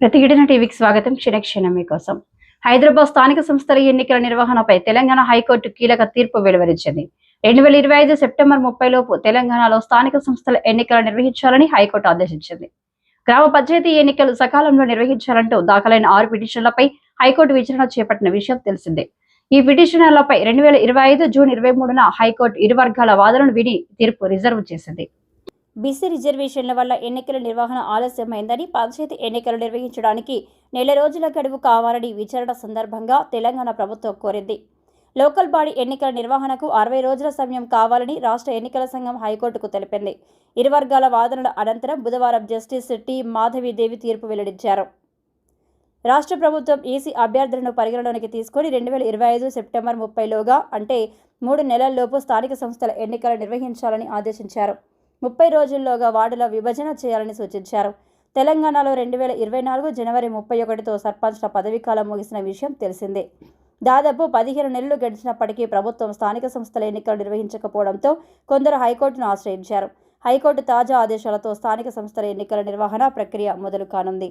ప్రతిఘటన టీవీకి స్వాగతం. క్షణక్షణం మీకోసం. హైదరాబాద్ స్థానిక సంస్థల ఎన్నికల నిర్వహణపై తెలంగాణ హైకోర్టు కీలక తీర్పు వెలువరించింది. రెండు వేల ఇరవై ఐదు సెప్టెంబర్ ముప్పై లోపు తెలంగాణలో స్థానిక సంస్థల ఎన్నికలు నిర్వహించాలని హైకోర్టు ఆదేశించింది. గ్రామ పంచాయతీ ఎన్నికలు సకాలంలో నిర్వహించాలంటూ దాఖలైన ఆరు పిటిషన్లపై హైకోర్టు విచారణ చేపట్టిన విషయం తెలిసిందే. ఈ పిటిషన్లపై రెండు వేల ఇరవై ఐదు జూన్ ఇరవై మూడున హైకోర్టు ఇరు వర్గాల వాదనలు విని తీర్పు రిజర్వ్ చేసింది. బీసీ రిజర్వేషన్ల వల్ల ఎన్నికల నిర్వహణ ఆలస్యమైందని పంచాయతీ ఎన్నికలు నిర్వహించడానికి నెల రోజుల గడువు కావాలని విచారణ సందర్భంగా తెలంగాణ ప్రభుత్వం కోరింది. లోకల్ బాడీ ఎన్నికల నిర్వహణకు అరవై రోజుల సమయం కావాలని రాష్ట్ర ఎన్నికల సంఘం హైకోర్టుకు తెలిపింది. ఇరు వర్గాల వాదనల అనంతరం బుధవారం జస్టిస్ టి. మాధవీదేవి తీర్పు వెల్లడించారు. రాష్ట్ర ప్రభుత్వం ఈసీ అభ్యర్థులను పరిగణలోనికి తీసుకొని రెండు వేల ఇరవై ఐదు సెప్టెంబర్ ముప్పైలోగా అంటే మూడు నెలల్లోపు స్థానిక సంస్థల ఎన్నికలు నిర్వహించాలని ఆదేశించారు. ముప్పై రోజుల్లోగా వార్డుల విభజన చేయాలని సూచించారు. తెలంగాణలో రెండు వేల ఇరవై నాలుగు జనవరి ముప్పై ఒకటితో సర్పంచ్ల పదవీకాలం ముగిసిన విషయం తెలిసిందే. దాదాపు పదిహేను నెలలు గడిచినప్పటికీ ప్రభుత్వం స్థానిక సంస్థల ఎన్నికలు నిర్వహించకపోవడంతో కొందరు హైకోర్టును ఆశ్రయించారు. హైకోర్టు తాజా ఆదేశాలతో స్థానిక సంస్థల ఎన్నికల నిర్వహణ ప్రక్రియ మొదలు కానుంది